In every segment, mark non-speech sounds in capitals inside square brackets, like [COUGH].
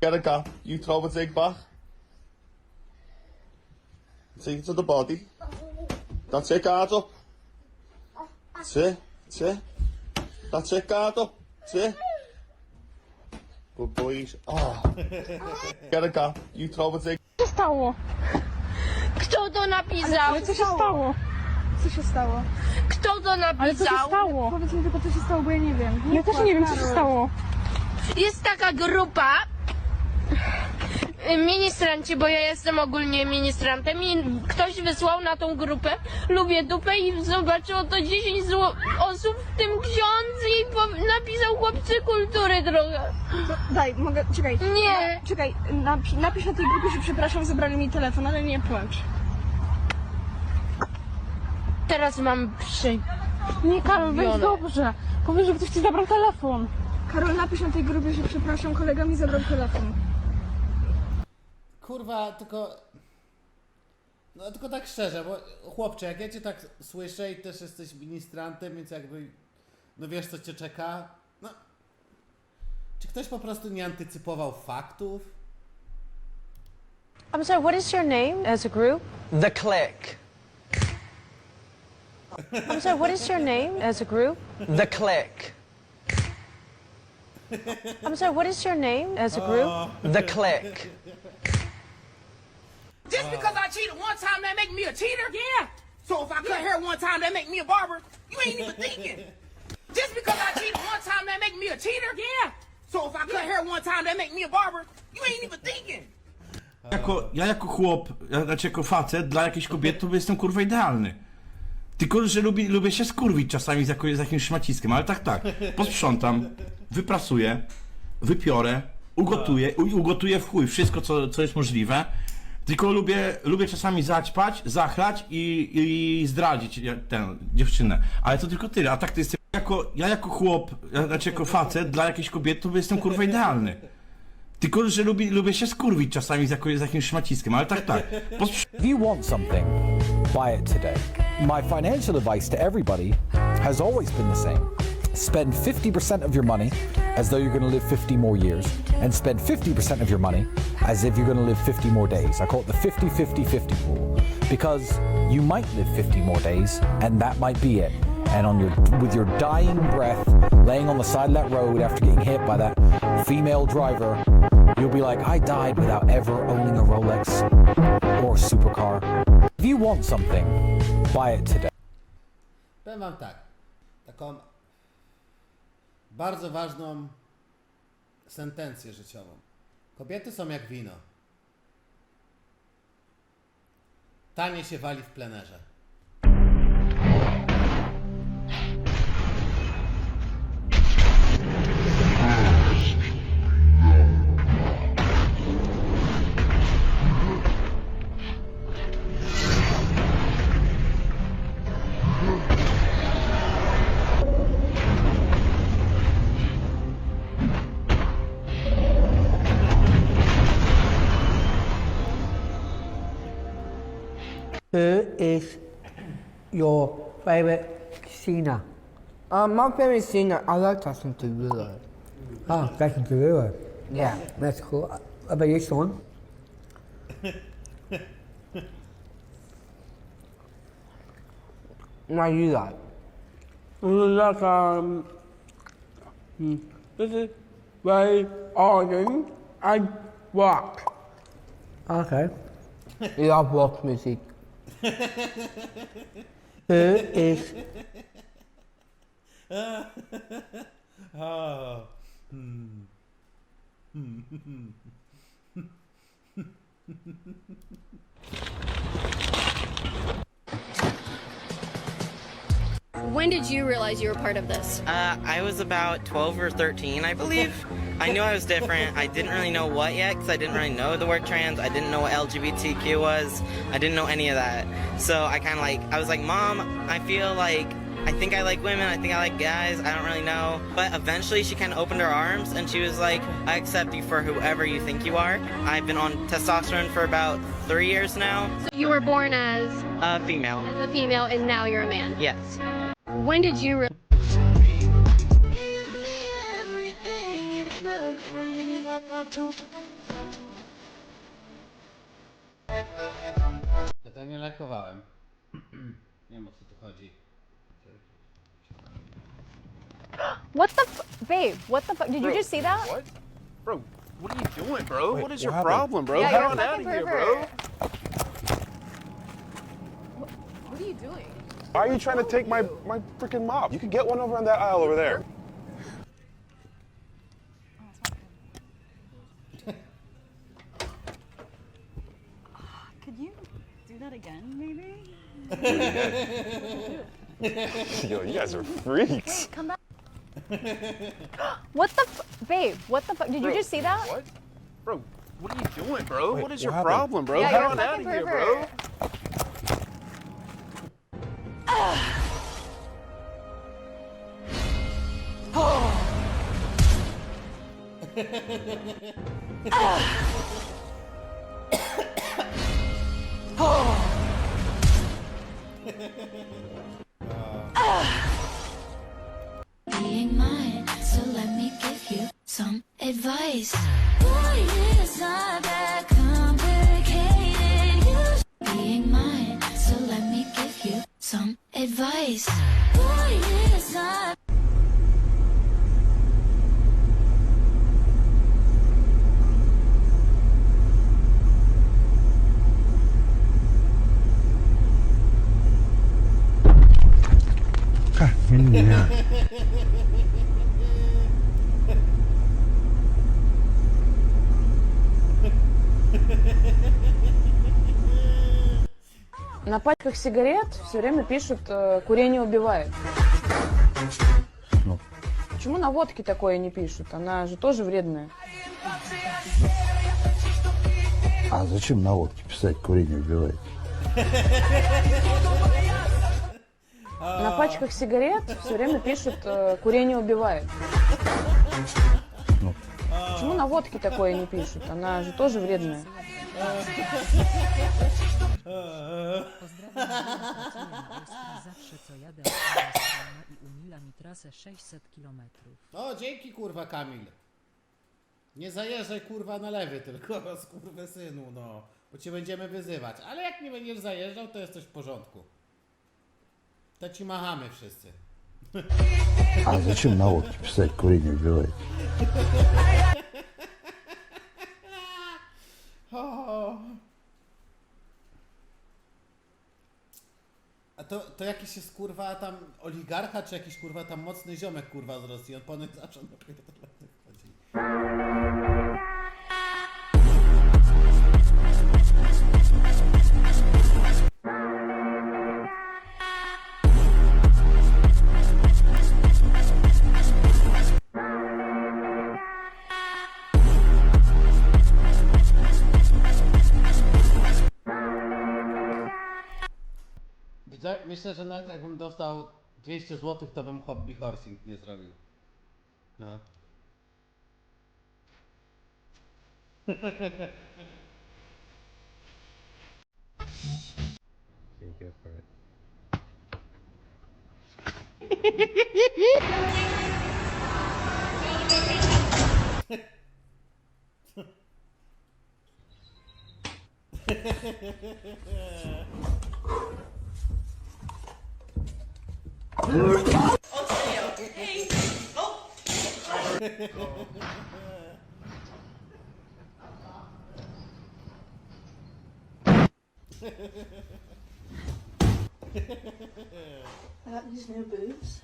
Gerga, you throw a zig back. Take it to the body. That's it, guard up. That's it, that's it. That's it, guard up. That's it. Good boys. Oh. Gerga, you throw a zig. Co się stało? Kto to napisał? Ale co się stało? Co się stało? Kto to napisał? Ale co się stało? Powiedz mi tylko, co się stało, bo ja nie wiem. ja też nie wiem, co się stało. Jest taka grupa, Y, ministranci, bo ja jestem ogólnie ministrantem i ktoś wysłał na tą grupę Lubię dupę i zobaczyło to 10 zł osób, w tym ksiądz i napisał chłopcy kultury droga. Daj, mogę, czekaj. Nie. Czekaj, napisz, napisz na tej grupie, że przepraszam, zabrali mi telefon, ale nie płacz. Teraz mam przy... Nie, Karol, weź dobrze. Powiedz, że ktoś ci zabrał telefon. Karol, napisz na tej grupie, że przepraszam, kolega mi zabrał telefon. Kurwa, tylko... No tylko tak szczerze, bo chłopcze, jak ja cię tak słyszę i też jesteś ministrantem, więc jakby... No wiesz, co cię czeka. No... Czy ktoś po prostu nie antycypował faktów? I'm sorry, what is your name as a group? The Click. I'm sorry, what is your name as a group? The Click. I'm sorry, what is your name as a group? The Click. Just uh, because I cheated one time, that make me a cheater? Yeah. So if I cut hair one time, that make me a barber? You ain't even thinking. Just because I cheated one time, that make me a cheater? Yeah. So if I cut hair one time, that make me a barber? You ain't even thinking. Jako, ja jako chłop, znaczy jako facet, dla jakiejś kobiety to jestem kurwa idealny. Tylko, że lubię, lubię się skurwić czasami z, jako, z jakimś szmaciskiem, ale tak, tak. Posprzątam, wyprasuję, wypiorę, ugotuję, u, ugotuję w chuj wszystko, co, co jest możliwe. Tylko lubię, lubię czasami zaćpać, zachlać i, i zdradzić tę dziewczynę. Ale to tylko tyle. A tak to jestem jako, ja jako chłop, znaczy jako facet dla jakiejś kobiety, to jestem kurwa idealny. Tylko, że lubię, lubię się skurwić czasami z, jako, z jakimś szmaciskiem, ale tak, tak. Posprzy- If you want something, buy it today. My financial advice to everybody has always been the same spend 50% of your money as though you're going to live 50 more years and spend 50% of your money as if you're going to live 50 more days. I call it the 50 50 50 rule because you might live 50 more days and that might be it. And on your with your dying breath laying on the side of that road after getting hit by that female driver, you'll be like, "I died without ever owning a Rolex or a supercar." If you want something, buy it today. tak, bardzo ważną sentencję życiową. Kobiety są jak wino. Tanie się wali w plenerze. Who is your favorite singer? Uh, my favorite singer, I like Justin Derulo. Ah, Justin Derulo. Yeah. That's cool. Uh, how about you, Sean? do you like. You like, um, hmm, this is very organ and rock. Okay. you love rock music. Who is 아, 음, 음, When did you realize you were part of this? Uh, I was about 12 or 13, I believe. I knew I was different. I didn't really know what yet because I didn't really know the word trans. I didn't know what LGBTQ was. I didn't know any of that. So I kind of like, I was like, Mom, I feel like I think I like women, I think I like guys, I don't really know. But eventually she kind of opened her arms and she was like, I accept you for whoever you think you are. I've been on testosterone for about three years now. So you were born as? A female. As a female, and now you're a man? Yes when did you re- Ja to nie lekowałem. [CLEARS THROAT] nie wiem o co tu chodzi. What the f- babe? What the f- Did you just see that? What? Bro, what are you doing, bro? Wait, what is what your happened? problem, bro? Yeah, Get you're on out of here, bro. what are you doing? Why are you trying to take my, my freaking mop? You could get one over on that aisle over there. [LAUGHS] Could you do that again, maybe? [LAUGHS] Yo, you guys are freaks. Hey, come back. [GASPS] what the f- babe? What the fuck? Did bro, you just see that? What, bro? What are you doing, bro? Wait, what is what your happened? problem, bro? Yeah, Get on out of here, bro. Being mine, so let me give you some advice. На пачках сигарет все время пишут э, «курение убивает». Ну. Почему на водке такое не пишут? Она же тоже вредная. А зачем на водке писать «курение убивает»? На пачках сигарет все время пишут э, «курение убивает». Ну. Почему на водке такое не пишут? Она же тоже вредная. Pozdrawiam Polski zawsze co jadę Amsterdama i umila mi trasę 600 km. O, dzięki kurwa Kamil. Nie zajeżdżaj kurwa na lewy tylko, z [LAUGHS] kurwę synu, no. Bo cię będziemy wyzywać. Ale jak nie będziesz zajeżdżał, to coś w porządku. To ci machamy wszyscy. A зачем на лодке byłeś. to, to jakiś jest kurwa tam oligarcha, czy jakiś kurwa tam mocny ziomek kurwa z Rosji, on ponoć zaczął napierdalać. myślę, że nawet jakbym dostał 200 zł, to bym hobby horsing nie zrobił. No. [LAUGHS] Oh, Sam. Hey. Oh. I got these new boots.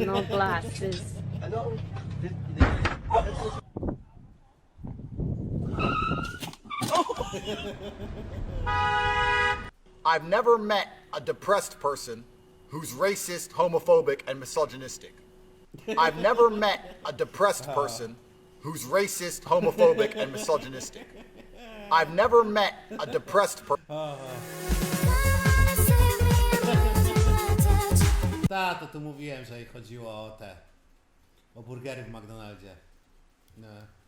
no glasses. [LAUGHS] I've never met a depressed person who's racist, homophobic, and misogynistic. I've never met a depressed [LAUGHS] person who's racist, homophobic, and misogynistic. I've never met a depressed person. [LAUGHS] Uh-huh. Ta, to mówiłem, że jej chodziło o te. O burgery w McDonaldzie. No.